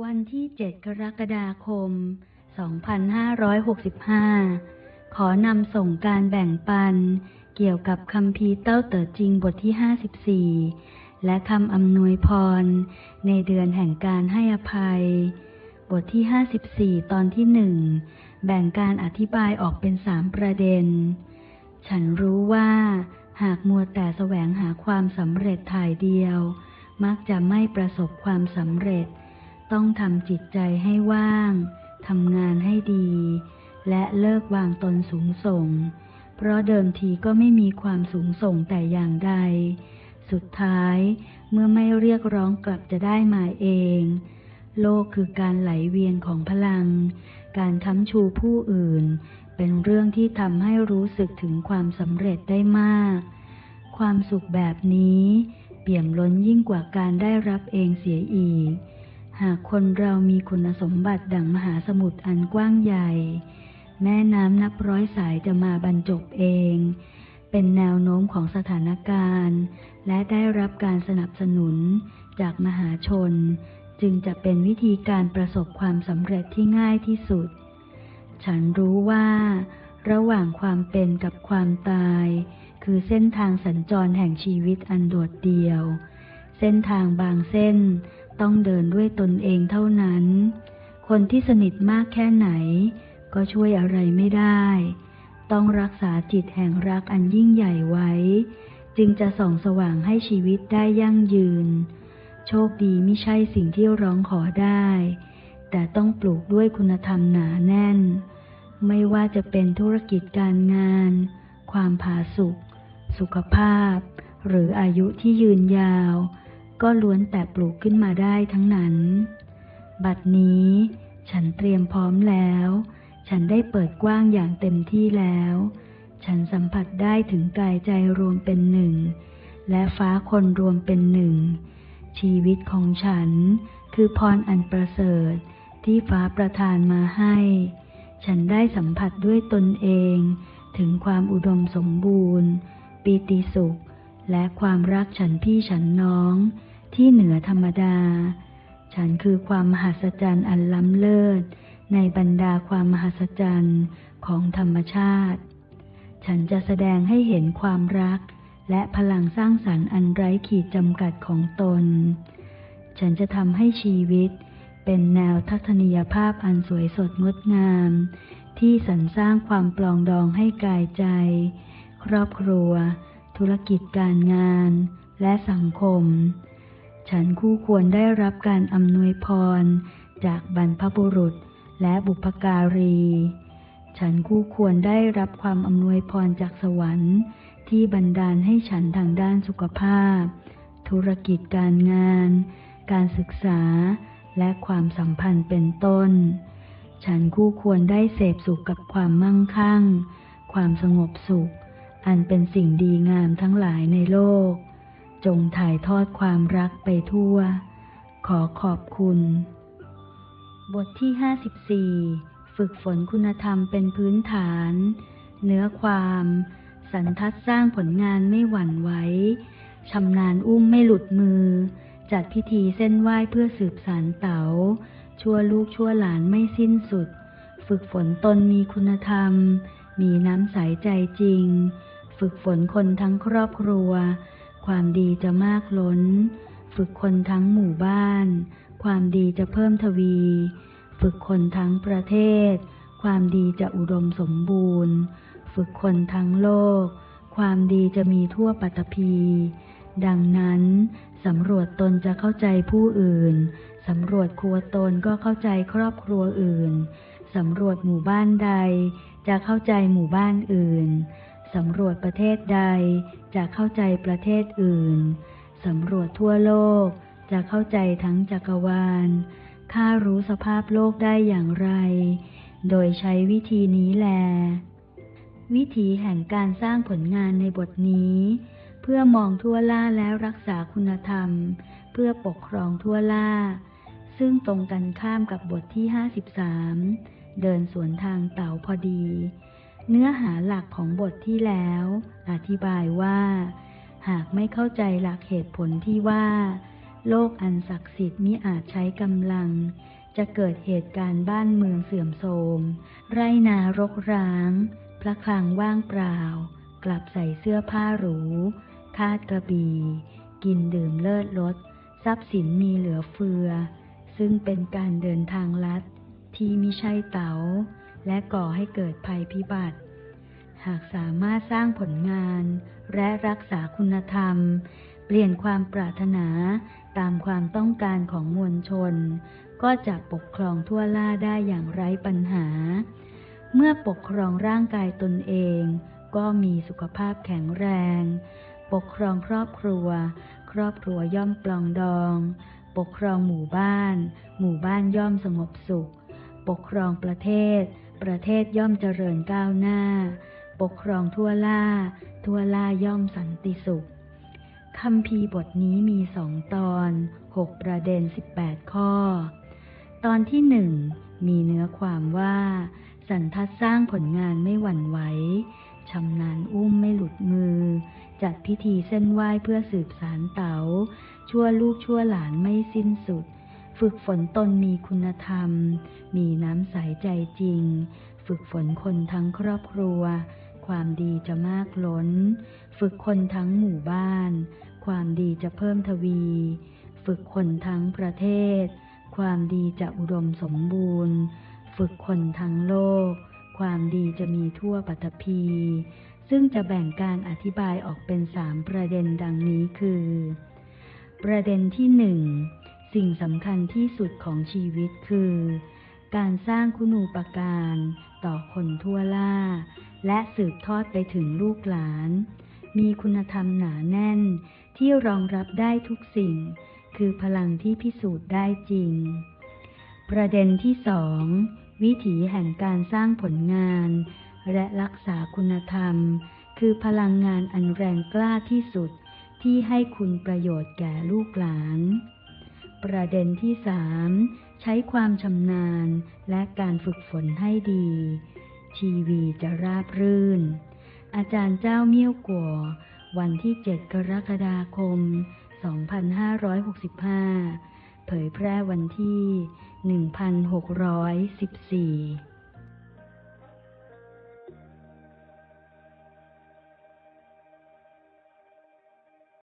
วันที่ 7 กรกฎาคม 2565 ขอนำส่งการแบ่งปัน เกี่ยวกับคำพีเต้าเต๋อจริงบทที่ 54 และคำอำนวยพร ในเดือนแห่งการให้อภัย บทที่ 54 ตอนที่หนึ่งแบ่งการอธิบายออกเป็นสามประเด็น ฉันรู้ว่า หากมัวแต่แสวงหาความสำเร็จถ่ายเดียว มักจะไม่ประสบความสำเร็จ ต้องทำจิตใจให้ว่าง ทำงานให้ดี และเลิกวางตนสูงส่ง เพราะเดิมทีก็ไม่มีความสูงส่งแต่อย่างใด สุดท้ายเมื่อไม่เรียกร้องกลับจะได้มาเอง โลกคือการไหลเวียนของพลัง การค้ำชูผู้อื่น เป็นเรื่องที่ทำให้รู้สึกถึงความสำเร็จได้มาก ความสุขแบบนี้ เปี่ยมล้นยิ่งกว่าการได้รับเองเสียอีก หากคนเรามีคุณสมบัติดังมหาสมุทรอันกว้างใหญ่ แม่น้ำนับร้อยสายจะมาบรรจบเอง เป็นแนวโน้มของสถานการณ์ และได้รับการสนับสนุนจากมหาชน จึงจะเป็นวิธีการประสบความสำเร็จที่ง่ายที่สุด ฉันรู้ว่า ระหว่างความเป็นกับความตาย คือเส้นทางสัญจรแห่งชีวิตอันโดดเดี่ยว เส้นทางบางเส้น ต้องเดินด้วยตนเองเท่านั้น คนที่สนิทมากแค่ไหน ก็ช่วยอะไรไม่ได้ ต้องรักษาจิตแห่งรักอันยิ่งใหญ่ไว้ จึงจะส่องสว่างให้ชีวิตได้ยั่งยืน โชคดีไม่ใช่สิ่งที่ร้องขอได้ แต่ต้องปลูกด้วยคุณธรรมหนาแน่น ไม่ว่าจะเป็นธุรกิจการงาน ความผาสุก สุขภาพ หรืออายุที่ยืนยาว ก็ล้วนแต่ปลูกขึ้นมาได้ทั้งนั้น บัดนี้ ฉันเตรียมพร้อมแล้ว ฉันได้เปิดกว้างอย่างเต็มที่แล้ว ฉันสัมผัสได้ถึงกายใจรวมเป็นหนึ่ง และฟ้าคนรวมเป็นหนึ่ง ชีวิตของฉันคือพรอันประเสริฐที่ฟ้าประทานมาให้ ฉันได้สัมผัสด้วยตนเอง ถึงความอุดมสมบูรณ์ ปีติสุข และความรักฉันพี่ฉันน้อง ที่เหนือธรรมดา ฉันคือความมหัศจรรย์อันล้ำเลิศ ในบรรดาความมหัศจรรย์ของธรรมชาติ ฉันจะแสดงให้เห็นความรัก และพลังสร้างสรรค์อันไร้ขีดจำกัดของตน ฉันจะทำให้ชีวิตเป็นแนวทัศนียภาพอันสวยสดงดงาม ที่สรรสร้างความปลองดองให้กายใจ ครอบครัว ธุรกิจการงาน และสังคม ฉันคู่ควรได้รับการอำนวยพร จากบรรพบุรุษและบุพการี ฉันคู่ควรได้รับความอำนวยพรจากสวรรค์ ที่บันดาลให้ฉันทางด้านสุขภาพ ธุรกิจการงาน การศึกษา และความสัมพันธ์เป็นต้น ฉันคู่ควรได้เสพสุขกับความมั่งคั่ง ความสงบสุข อันเป็นสิ่งดีงามทั้งหลายในโลก จงถ่ายทอดความรักไปทั่ว ขอขอบคุณ บทที่54ฝึกฝนคุณธรรมเป็นพื้นฐาน เนื้อความ สันทัดสร้างผลงานไม่หวั่นไหวชำนาญอุ้มไม่หลุดมือ จัดพิธีเส้นไหว้เพื่อสืบสารเต๋า ชั่วลูกชั่วหลานไม่สิ้นสุด ฝึกฝนตนมีคุณธรรม มีน้ำใสใจจริง ฝึกฝนคนทั้งครอบครัว ความดีจะมากล้น ฝึกคนทั้งหมู่บ้าน ความดีจะเพิ่มทวี ฝึกคนทั้งประเทศ ความดีจะอุดมสมบูรณ์ ฝึกคนทั้งโลก ความดีจะมีทั่วปัตภีดังนั้นสำรวจตนจะเข้าใจผู้อื่น สำรวจครัวตนก็เข้าใจครอบครัวอื่น สำรวจหมู่บ้านใด จะเข้าใจหมู่บ้านอื่น สำรวจประเทศใดจะเข้าใจประเทศอื่น สำรวจทั่วโลกจะเข้าใจทั้งจักรวาล ข้ารู้สภาพโลกได้อย่างไร โดยใช้วิธีนี้แล วิธีแห่งการสร้างผลงานในบทนี้ เพื่อมองทั่วล่าและรักษาคุณธรรม เพื่อปกครองทั่วล่า ซึ่งตรงกันข้ามกับบทที่ 53 เดินสวนทางเต่าพอดี เนื้อหาหลักของบทที่แล้ว อธิบายว่า หากไม่เข้าใจหลักเหตุผลที่ว่า โลกอันศักดิ์สิทธิ์มิอาจใช้กำลัง จะเกิดเหตุการณ์บ้านเมืองเสื่อมโทรม ไรนารกร้าง พระคลังว่างเปล่า กลับใส่เสื้อผ้าหรู คาดกระบี่ กินดื่มเลิศรสทรัพย์สินมีเหลือเฟือ ซึ่งเป็นการเดินทางลัดที่มิใช่เต๋า และก่อให้เกิดภัยพิบัติ หากสามารถสร้างผลงาน และรักษาคุณธรรม เปลี่ยนความปรารถนาตามความต้องการของมวลชน ก็จะปกครองทั่วล่าได้อย่างไร้ปัญหา เมื่อปกครองร่างกายตนเอง ก็มีสุขภาพแข็งแรง ปกครองครอบครัว ครอบครัวย่อมปลองดอง ปกครองหมู่บ้าน หมู่บ้านย่อมสงบสุข ปกครองประเทศ ประเทศย่อมเจริญก้าวหน้า ปกครองทั่วล่า ทั่วล่าย่อมสันติสุขคำพีบทนี้มีสองตอนหกประเด็นสิบแปดข้อ ตอนที่หนึ่งมีเนื้อความว่า สันทัดสร้างผลงานไม่หวั่นไหวชำนาญอุ้มไม่หลุดมือ จัดพิธีเส้นไหว้เพื่อสืบสารเต๋าชั่วลูกชั่วหลานไม่สิ้นสุด ฝึกฝนตนมีคุณธรรม มีน้ำใสใจจริง ฝึกฝนคนทั้งครอบครัว ความดีจะมากล้น ฝึกคนทั้งหมู่บ้าน ความดีจะเพิ่มทวี ฝึกคนทั้งประเทศ ความดีจะอุดมสมบูรณ์ ฝึกคนทั้งโลก ความดีจะมีทั่วปัตภีซึ่งจะแบ่งการอธิบายออกเป็นสามประเด็นดังนี้คือ ประเด็นที่หนึ่ง สิ่งสำคัญที่สุดของชีวิตคือ การสร้างคุณูปการต่อคนทั่วล่า และสืบทอดไปถึงลูกหลาน มีคุณธรรมหนาแน่นที่รองรับได้ทุกสิ่ง คือพลังที่พิสูจน์ได้จริง ประเด็นที่สองวิถีแห่งการสร้างผลงาน และรักษาคุณธรรม คือพลังงานอันแรงกล้าที่สุดที่ให้คุณประโยชน์แก่ลูกหลาน ประเด็นที่สามใช้ความชำนาญและการฝึกฝนให้ดี ทีวีจะราบรื่น อาจารย์เจ้าเมี่ยวกัววันที่ 7 กรกฎาคม 2565 เผยแพร่วันที่ 1614